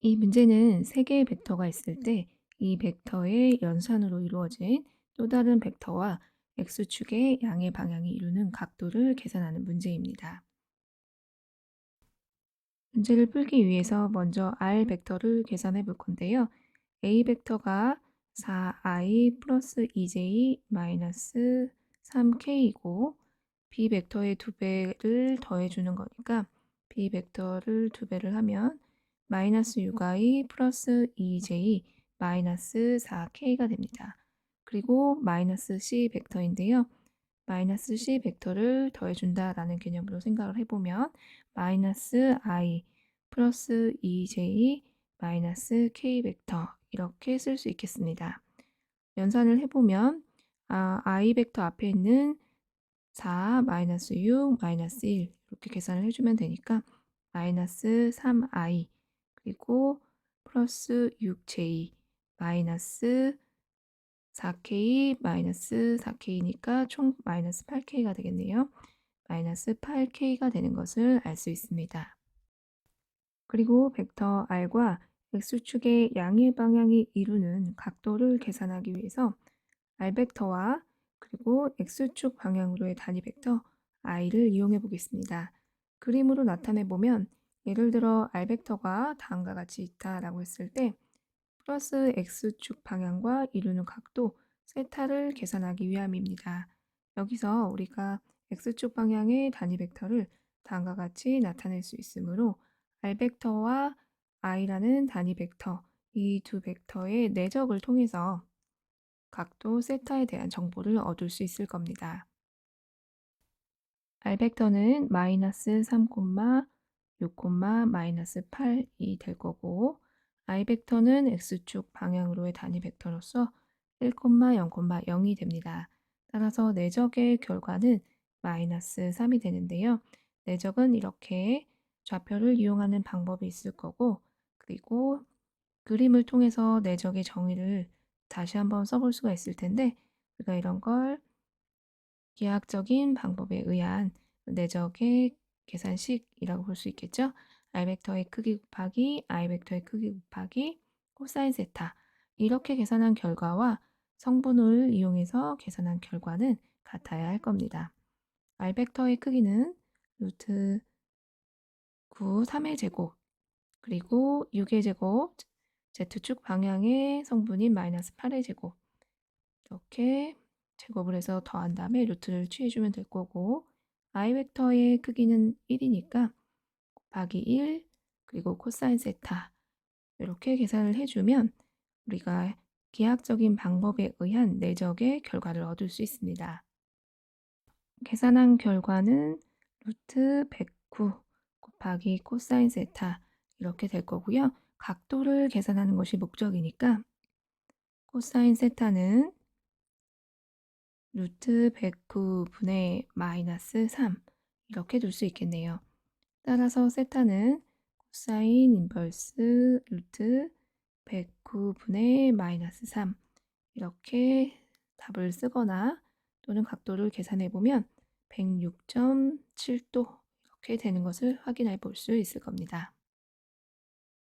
이 문제는 세 개의 벡터가 있을 때 이 벡터의 연산으로 이루어진 또 다른 벡터와 x축의 양의 방향이 이루는 각도를 계산하는 문제입니다. 문제를 풀기 위해서 먼저 r 벡터를 계산해 볼 건데요. a 벡터가 4i 플러스 2j 마이너스 3k이고 b 벡터의 두 배를 더해주는 거니까 b 벡터를 두 배를 하면 마이너스 6i 플러스 2j 마이너스 4k가 됩니다. 그리고 마이너스 c 벡터인데요. 마이너스 c 벡터를 더해준다라는 개념으로 생각을 해보면 마이너스 i 플러스 2j 마이너스 k 벡터 이렇게 쓸 수 있겠습니다. 연산을 해보면 아, i 벡터 앞에 있는 4 마이너스 6 마이너스 1 이렇게 계산을 해주면 되니까 마이너스 3i 그리고 플러스 6j 마이너스 4k 마이너스 4k니까 총 마이너스 8k가 되겠네요. 마이너스 8k가 되는 것을 알 수 있습니다. 그리고 벡터 r과 x축의 양의 방향이 이루는 각도를 계산하기 위해서 r 벡터와 그리고 x축 방향으로의 단위 벡터 i를 이용해 보겠습니다. 그림으로 나타내 보면 예를 들어 r 벡터가 다음과 같이 있다 라고 했을 때 플러스 x축 방향과 이루는 각도 세타를 계산하기 위함입니다. 여기서 우리가 x축 방향의 단위 벡터를 다음과 같이 나타낼 수 있으므로 r 벡터와 i라는 단위 벡터 이 두 벡터의 내적을 통해서 각도 세타에 대한 정보를 얻을 수 있을 겁니다. r 벡터는 마이너스 3, 6, 마이너스 8이 될 거고 i 벡터는 x축 방향으로의 단위 벡터로서 1, 0, 0이 됩니다. 따라서 내적의 결과는 마이너스 3이 되는데요. 내적은 이렇게 좌표를 이용하는 방법이 있을 거고 그리고 그림을 통해서 내적의 정의를 다시 한번 써볼 수가 있을 텐데 우리가 이런 걸 기하학적인 방법에 의한 내적의 계산식이라고 볼 수 있겠죠. r 벡터의 크기 곱하기 i 벡터의 크기 곱하기 코사인 세타 이렇게 계산한 결과와 성분을 이용해서 계산한 결과는 같아야 할 겁니다. r 벡터의 크기는 루트 9, 3의 제곱 그리고 6의 제곱 z축 방향의 성분인 마이너스 8의 제곱 이렇게 제곱을 해서 더한 다음에 루트를 취해주면 될 거고 i 벡터의 크기는 1이니까 곱하기 1 그리고 코사인 세타 이렇게 계산을 해주면 우리가 기하학적인 방법에 의한 내적의 결과를 얻을 수 있습니다. 계산한 결과는 루트 109 곱하기 코사인 세타 이렇게 될 거고요. 각도를 계산하는 것이 목적이니까 코사인 세타는 루트 109분의 마이너스 3 이렇게 둘 수 있겠네요. 따라서 세타는 코사인 인버스 루트 109분의 마이너스 3 이렇게 답을 쓰거나 또는 각도를 계산해 보면 106.7도 이렇게 되는 것을 확인해 볼 수 있을 겁니다.